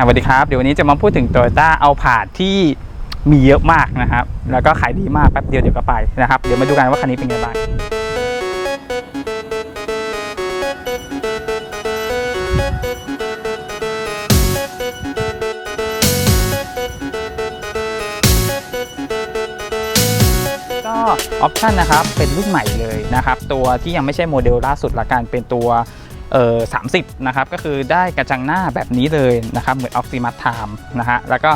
สวัสดีครับ เดี๋ยววันนี้จะมาพูดถึง Toyota เอาผาดที่มีเยอะมากนะครับ แล้วก็ขายดีมากแป๊บเดียวเดี๋ยวก็ไปนะครับ เดี๋ยวมาดูกันว่าคันนี้เป็นไงบ้างก็ออปชันนะครับเป็นรุ่นใหม่เลยนะครับ ตัวที่ยังไม่ใช่โมเดลล่าสุดละกันเป็นตัว เอ่อ30นะครับก็คือได้กระจังหน้าแบบนี้เลยนะครับเหมือน Optimus Time นะฮะแล้วก็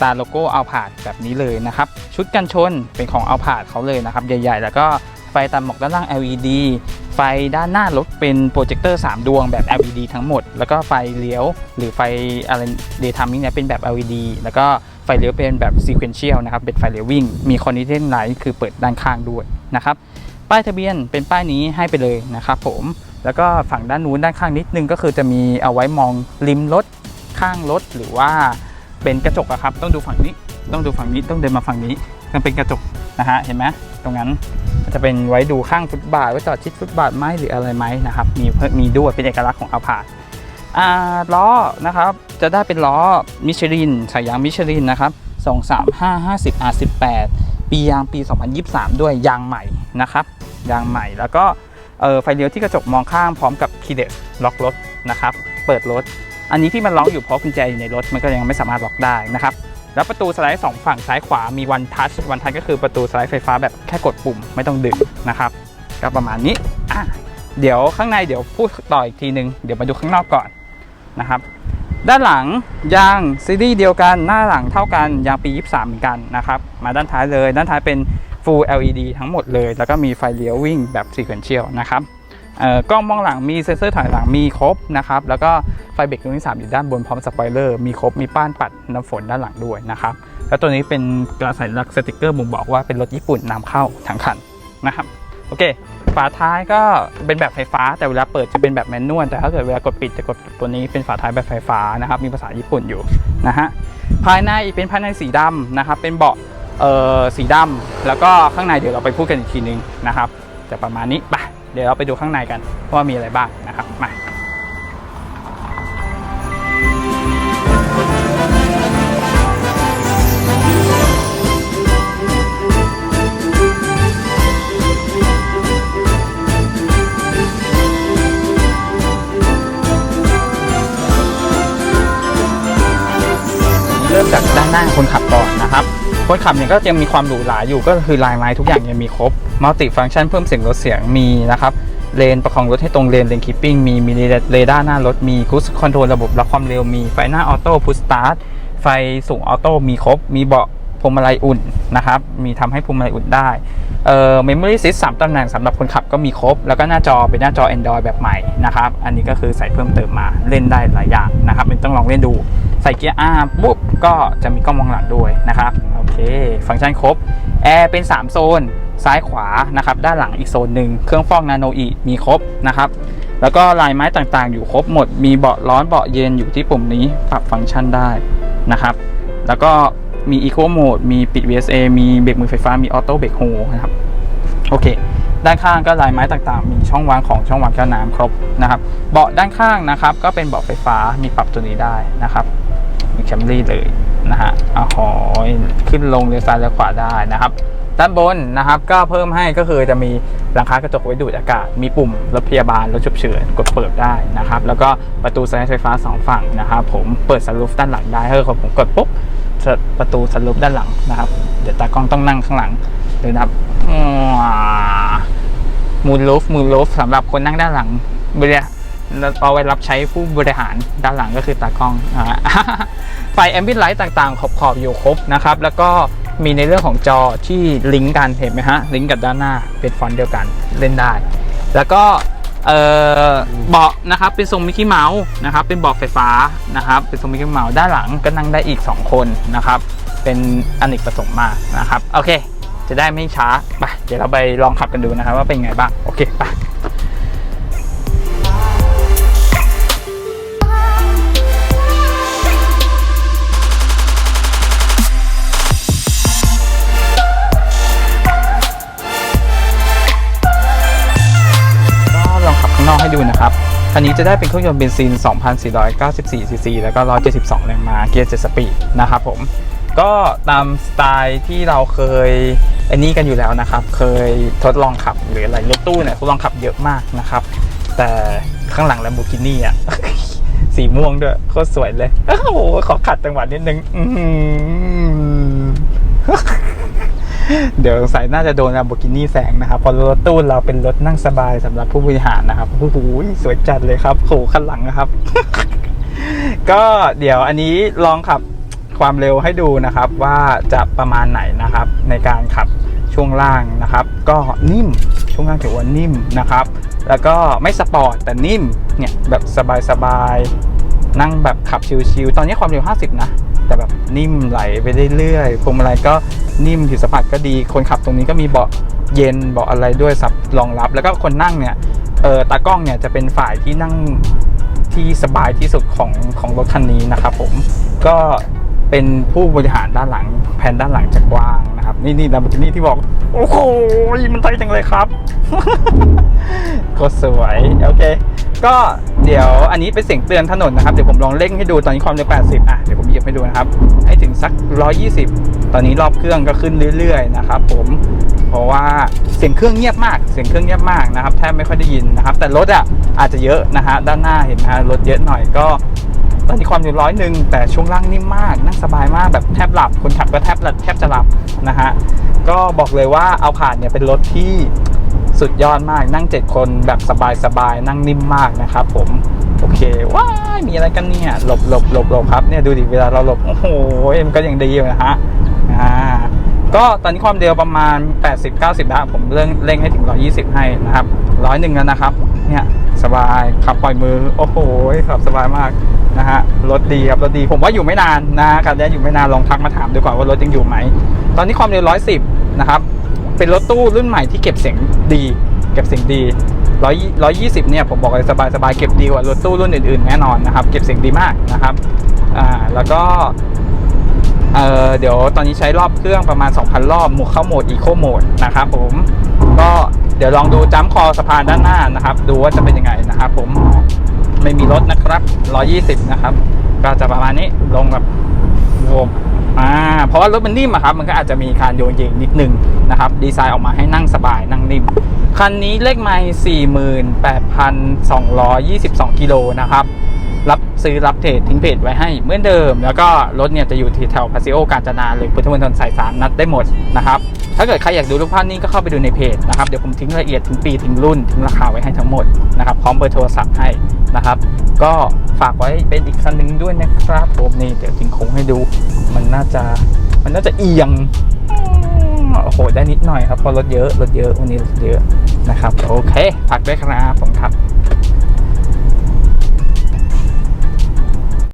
ตาโลโก้เอาผาดแบบนี้เลยนะครับชุดกันชนเป็นของเอาผาดเขาเลยนะครับ ใหญ่ ๆ แล้วก็ไฟตัดหมอกด้านล่าง LED ไฟด้านหน้ารถเป็นโปรเจคเตอร์ 3 ดวงแบบ LED ทั้งหมด แล้วก็ไฟเลี้ยว หรือไฟอะไรเดย์ทามิ่งเนี่ยเป็นแบบ LED แล้วก็ไฟเลี้ยวเป็นแบบ sequential นะครับเป็นไฟเลี้ยววิ่ง มี condition light คือเปิดด้านข้างด้วยนะครับป้ายทะเบียนเป็นป้ายนี้ให้ไปเลยนะครับผม แล้วก็ฝั่งด้านนู้นด้านข้างนิดนึงก็คือจะมีเอาไว้มองริมรถข้างรถหรือว่าเป็นกระจกอะครับ ต้องดูฝั่งนี้ ต้องดูฝั่งนี้ต้องเดินมาฝั่งนี้มันเป็นกระจกนะฮะเห็นไหมตรงนั้นจะเป็นไว้ดูข้างฟุตบาทว่าจอดชิดฟุตบาทไหมหรืออะไรไหมนะครับมีเพิ่มมีด้วยเป็นเอกลักษณ์ของอาพาธล้อนะครับจะได้เป็นล้อมิชลินสายยางมิชลินนะครับ23550 R18 ปียางปี 2023 ด้วยยางใหม่นะครับยางใหม่แล้วก็ ไฟเลี้ยวที่กระจกมองข้างพร้อมกับคีย์เดสล็อกรถนะครับ เปิดรถ อันนี้ที่มันล็อกอยู่เพราะกุญแจอยู่ในรถมันก็ยังไม่สามารถล็อกได้นะครับ แล้วประตูสไลด์สองฝั่งซ้ายขวามีวันทัชวันทัชก็คือประตูสไลด์ไฟฟ้าแบบแค่กดปุ่มไม่ต้องดึงนะครับก็ประมาณนี้อะเดี๋ยวข้างในเดี๋ยวพูดต่ออีกทีนึงเดี๋ยวมาดูข้างนอกก่อนนะครับ ด้านหลังยางซีรีส์เดียวกันหน้าหลังเท่ากันยางปี 23 เหมือนกันนะครับ มาด้านท้ายเลย ด้านท้ายเป็น Full LED ทั้งหมดเลย แล้วก็มีไฟเลี้ยววิ่งแบบ Sequential นะครับกล้องมองหลังมีเซ็นเซอร์ถอยหลังมีครบนะครับ แล้วก็ไฟเบรกตัวที่3อยู่ด้านบนพร้อมสปอยเลอร์มีครบมีป้านปัดน้ำฝนด้านหลังด้วยนะครับ แล้วตัวนี้เป็นกระสัญลักสติกเกอร์บ่งบอกว่าเป็นรถญี่ปุ่นนำเข้าทั้งคันนะครับโอเค ฝาท้ายก็เป็นแบบไฟฟ้าแต่เวลาเปิดจะเป็นแบบแมนนวลแต่ถ้าเกิดเวลากดปิดจะกดตัวนี้เป็นฝาท้ายแบบไฟฟ้านะครับ มีภาษาญี่ปุ่นอยู่นะฮะภายในเป็นภายในสีดำนะครับเป็นเบาะ สีดำแล้วก็ข้างในเดี๋ยวเราไปพูดกันอีกทีนึงนะครับจะประมาณนี้ไปเดี๋ยวเราไปดูข้างในกันว่ามีอะไรบ้างนะครับมา คนขับเนี่ยก็ยังมีความหรูหราอยู่ก็คือลายไม้ทุกอย่างยังมีครบมัลติฟัง c t ชันเพิ่มเสียงลดเสียงมีนะครับเลนประคองรถให้ตรงเลนเลนคิปปิ้งมีมีเรดาร์หน้ารถมีคูสคอนโทรลระบบรับความเร็วมีไฟหน้าออโต้พุชสตาร์ทไฟสูงออโต้มีครบ มีเบาะพวงมาลัยอุ่นนะครับ มีทำให้พวงมาลัยอุ่นได้เอ่อ memory seat 3ตำแหน่งสำหรับคนขับก็มีครบ แล้วก็หน้าจอเป็นหน้าจอ Android แบบใหม่นะครับ อันนี้ก็คือใส่เพิ่มเติมมาเล่นได้หลายอย่างนะครับเป็นต้องลองเล่นดู ส่เกียร์ R ปุ๊บก็จะมีกล้องมองหลังด้วยนะครับโอเค ฟังก์ชันครบแอร์เป็น 3 โซน ซ้ายขวานะครับด้านหลังอีกโซนหนึ่งเครื่องฟอกนาโนอีมีครบนะครับแล้วก็ลายไม้ต่างๆ อยู่ครบหมด มีเบาะร้อนเบาะเย็นอยู่ที่ปุ่มนี้ปรับฟังก์ชันได้นะครับ แล้วก็มี Eco Mode มีปิด VSA มีเบรกมือไฟฟ้า มีออโต้เบรกโฮนะครับ โอเค ด้านข้างก็ลายไม้ต่างๆ มีช่องวางของช่องวางแก้วน้ำครบนะครับ เบาะด้านข้างนะครับ ก็เป็นเบาะไฟฟ้า มีปรับตัวนี้ได้นะครับ แคมรี่เลยนะฮะอ๋อขึ้นลงเลี้ยวซ้ายเลี้ยวขวาได้นะครับ ด้านบนนะครับก็เพิ่มให้ก็คือจะมีหลังคากระจกไว้ดูดอากาศ มีปุ่มรถพยาบาลรถฉุกเฉินกดเปิดได้นะครับ แล้วก็ประตูสไลด์ไฟฟ้าสองฝั่งนะครับ ผมเปิดสลูฟด้านหลังได้ถ้าเกิดผมกดปุ๊บประตูสลูฟด้านหลังนะครับ เดี๋ยวตากล้องต้องนั่งข้างหลังเลยนะครับมูนลูฟมูนลูฟสำหรับคนนั่งด้านหลังเบริ เอาไว้รับใช้ผู้บริหารด้านหลังก็คือตากล้องอไฟแอมบิไลท์ต่างๆ ขอบขอบๆอยู่ครบนะครับ แล้วก็มีในเรื่องของจอที่ลิงก์กันเห็นไหมฮะ ลิงก์กับด้านหน้าเป็นฟอนต์เดียวกันเล่นได้ แล้วก็เบาะนะครับเป็นทรงมิกกี้เมาส์นะครับเป็นเบาะไฟฟ้านะครับเป็นทรงมิกกี้เมาส์ด้านหลังก็นั่งได้อีก 2 คนนะครับเป็นอเนกประสงค์มานะครับโอเค จะได้ไม่ช้าไปเดี๋ยวเราไปลองขับกันดูนะครับว่าเป็นไงบ้างโอเคไป ให้ดูนะครับคันนี้จะได้เป็นเครื่องยนต์เบนซิน 2,494 ซีซี แล้วก็ 172 แรงม้า เกียร์ 7 สปีดนะครับผม ก็ตามสไตล์ที่เราเคยอันนี้กันอยู่แล้วนะครับ เคยทดลองขับหรืออะไรรถตู้เนี่ยทดลองขับเยอะมากนะครับ แต่ข้างหลัง Lamborghini อะสีม่วงด้วยโคตรสวยเลย โอ้โห ขอขัดจังหวะนิดนึง เดี๋ยวสงสัยน่าจะโดน Lamborghini แซงนะครับพราะรถตู้เราเป็นรถนั่งสบายสำหรับผู้บริหารนะครับโอ้โหสวยจัดเลยครับโหข้างหลังนะครับ ก็เดี๋ยวอันนี้ลองขับความเร็วให้ดูนะครับว่าจะประมาณไหนนะครับ ในการขับช่วงล่างนะครับ ก็นิ่มช่วงล่างถือว่านิ่มนะครับ แล้วก็ไม่สปอร์ตแต่นิ่มเนี่ยแบบสบายๆนั่งแบบขับชิลๆตอนนี้ความเร็ว 50 นะ แต่แบบนิ่มไหลไปเรื่อยๆพวงมาลัยก็นิ่มผิวสัมผัสก็ดี คนขับตรงนี้ก็มีเบาะเย็นเบาะอะไรด้วยสับรองรับ แล้วก็คนนั่งเนี่ยเออตากล้องเนี่ยจะเป็นฝ่ายที่นั่งที่สบายที่สุดของของรถคันนี้นะครับผมก็เป็นผู้บริหารด้านหลังแผ่นด้านหลังจะกว้างนะครับ นี่นี่ลาโบกินี่ที่บอก โอ้โหมันไทยจังเลยครับ ก็สวย โอเค ก็เดี๋ยวอันนี้เป็นเสียงเตือนถนนนะครับ เดี๋ยวผมลองเร่งให้ดูตอนนี้ความเร็ว 80 อะ เดี๋ยวผมเหยียบให้ดูนะครับ ให้ถึงสัก 120 ตอนนี้รอบเครื่องก็ขึ้นเรื่อยๆนะครับผมเพราะว่าเสียงเครื่องเงียบมาก เสียงเครื่องเงียบมากนะครับแทบไม่ค่อยได้ยินนะครับ แต่รถอะอาจจะเยอะนะฮะด้านหน้าเห็นไหมฮะรถเยอะหน่อยก็ตอนนี้ความเร็วร้อยหนึ่งแต่ช่วงล่างนิ่มมากนั่งสบายมากแบบแทบหลับคนขับก็แทบหลับแทบจะหลับนะฮะก็บอกเลยว่าเอาผ่านเนี่ยเป็นรถที่ สุดยอดมากนั่ง 7 คนแบบสบายๆ นั่งนิ่มมากนะครับผม โอเค ว้ายมีอะไรกันเนี่ย หลบหลบหลบหลบครับเนี่ยดูดิเวลาเราหลบ โอ้โหมันก็ยังดีอยู่นะฮะอ่าก็ตอนนี้ความเร็วประมาณ 80-90แล้วผมเร่งเร่งให้ถึง 120 ให้นะครับร้อยหนึ่งแล้วนะครับ เนี่ยสบายขับปล่อยมือ โอ้โหขับสบายมากนะฮะรถดีครับรถดีผมว่าอยู่ไม่นานนะการนี้อยู่ไม่นานลองทักมาถามดูก่อนว่ารถยังอยู่ไหม ตอนนี้ความเร็ว 110 นะครับ เป็นรถตู้รุ่นใหม่ที่เก็บเสียงดี เก็บเสียงดีร้อยร้อยยี่สิบเนี่ยผมบอกเลยสบายสบายเก็บดีกว่ารถตู้รุ่นอื่นๆแน่นอนนะครับ เก็บเสียงดีมากนะครับอ่าแล้วก็เอ่อเดี๋ยวตอนนี้ใช้รอบเครื่องประมาณ 2,000 รอบหมวกเข้าโหมด Eco Mode นะครับผมก็เดี๋ยวลองดูจ้ำคอสะพานด้านหน้านะครับ ดูว่าจะเป็นยังไงนะครับผมไม่มีรถนะครับ 120 นะครับ ก็จะประมาณนี้ลงแบบโวม อ่าเพราะว่ารถมันนิ่มอะครับมันก็อาจจะมีการโยนเยงนิดนึงนะครับดีไซน์ออกมาให้นั่งสบายนั่งนิ่มคันนี้เลขไมล์48,222 กิโลนะครับรับซื้อรับเทรดทิ้งเพจไว้ให้เหมือนเดิม แล้วก็รถเนี่ยจะอยู่ที่แถวพาซิโอกาญจนาหรือพุทธมณฑลสายสามนัดได้หมดนะครับถ้าเกิดใครอยากดูรูปภาพนี้ก็เข้าไปดูในเพจนะครับเดี๋ยวผมทิ้งรายละเอียดทิ้งปีทิ้งรุ่นทิ้งราคาไว้ให้ทั้งหมดนะครับพร้อมเบอร์โทรศัพท์ให้ นะครับ ก็ฝากไว้เป็นอีกคันหนึ่งด้วยนะครับผมนี่เดี๋ยวทิ้งคงให้ดูมันน่าจะมันน่าจะเอียงโอ้โหได้นิดหน่อยครับเพราะรถเยอะรถเยอะวันนี้รถเยอะนะครับ โอเคฝากด้วยครับผมครับ